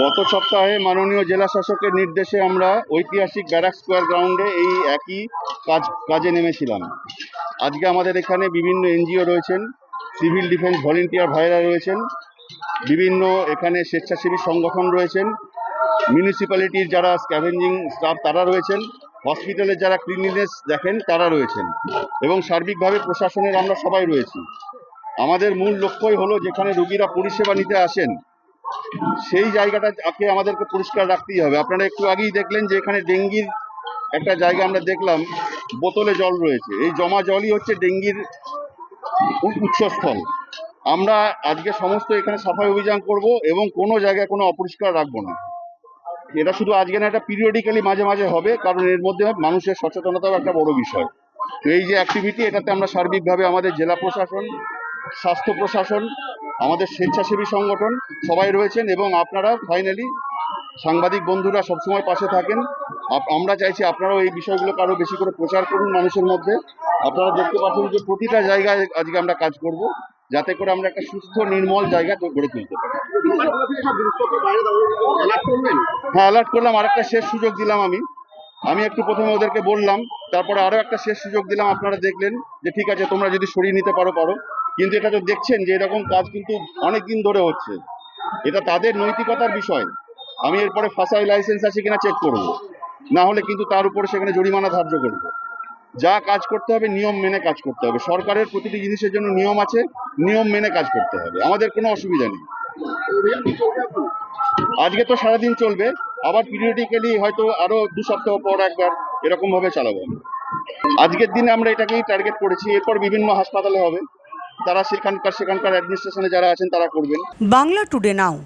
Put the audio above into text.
গত সপ্তাহে মাননীয় জেলা শাসকের নির্দেশে আমরা ঐতিহাসিক ব্যারাক স্কোয়ার গ্রাউন্ডে এই একই কাজ, কাজে নেমেছিলাম। আজকে আমাদের এখানে বিভিন্ন এনজিও রয়েছেন, সিভিল ডিফেন্স ভলেন্টিয়ার ভাইরা রয়েছেন, বিভিন্ন এখানে স্বেচ্ছাসেবী সংগঠন রয়েছেন, মিউনিসিপ্যালিটির যারা স্ক্যাভেঞ্জিং স্টাফ তারা রয়েছেন, হসপিটালের যারা ক্লিনলিনেস দেখেন তারা রয়েছেন এবং সার্বিকভাবে প্রশাসনের আমরা সবাই রয়েছি। আমাদের মূল লক্ষ্যই হলো যেখানে রুগীরা পরিষেবা নিতে আসেন সেই জায়গাটাকে আমাদেরকে পরিষ্কার রাখতেই হবে। আপনারা একটু আগেই দেখলেন যে এখানে ডেঙ্গির একটা জায়গা আমরা দেখলাম, বোতলে জল রয়েছে। এই জমা জলই হচ্ছে ডেঙ্গির উৎসস্থল। আমরা আজকে সমস্ত এখানে সাফাই অভিযান করব এবং কোনো জায়গায় কোনো অপরিষ্কার রাখব না। এটা শুধু আজকে না, এটা পিরিয়ডিক্যালি মাঝে মাঝে হবে, কারণ এর মধ্যে মানুষের সচেতনতাও একটা বড় বিষয়। তো এই যে অ্যাক্টিভিটি এটাতে আমরা সার্বিকভাবে আমাদের জেলা প্রশাসন স্বাস্থ্য প্রশাসন, আমাদের স্বেচ্ছাসেবী সংগঠন, সবাই রয়েছেন এবং আপনারা ফাইনালি সাংবাদিক বন্ধুরা সবসময় পাশে থাকেন। আমরা চাইছি আপনারাও এই বিষয়গুলোকে আরও বেশি করে প্রচার করুন মানুষের মধ্যে। আপনারা দেখতে পাচ্ছেন যে প্রতিটা জায়গায় আজকে আমরা কাজ করব, যাতে করে আমরা একটা সুস্থ, নির্মল জায়গা গড়ে তুলতে পারি। হ্যাঁ অ্যালার্ট করলাম আর একটা শেষ সুযোগ দিলাম আমি। আমি একটু প্রথমে ওদেরকে বললাম, তারপরে আরও একটা শেষ সুযোগ দিলাম, আপনারা দেখলেন যে ঠিক আছে, তোমরা যদি সরিয়ে নিতে পারো পারো। কিন্তু এটা তো দেখছেন যে এরকম কাজ কিন্তু অনেক দিন ধরে হচ্ছে। এটা তাদের নৈতিকতার বিষয়। আমি এরপরে ফাঁসাই লাইসেন্স আছে কিনা চেক করব। না হলে কিন্তু তার উপরে সেখানে জরিমানা ধার্য করব। যা কাজ করতে হবে, নিয়ম মেনে কাজ করতে হবে। সরকারের প্রতিটি জিনিসের জন্য নিয়ম আছে, নিয়ম মেনে কাজ করতে হবে। আমাদের কোনো অসুবিধা নেই। আজকে তো সারাদিন চলবে। আবার পিরিয়ডিক্যালি হয়তো আরও দু সপ্তাহ পর একবার এরকম ভাবে চালাবো। আজকের দিনে আমরা এটাকেই টার্গেট করেছি। এরপর বিভিন্ন হাসপাতালে হবে। তারা সেখানকার সেখানকার অ্যাডমিনিস্ট্রেশনে যারা আছেন তারা করবেন। বাংলা টুডে নাও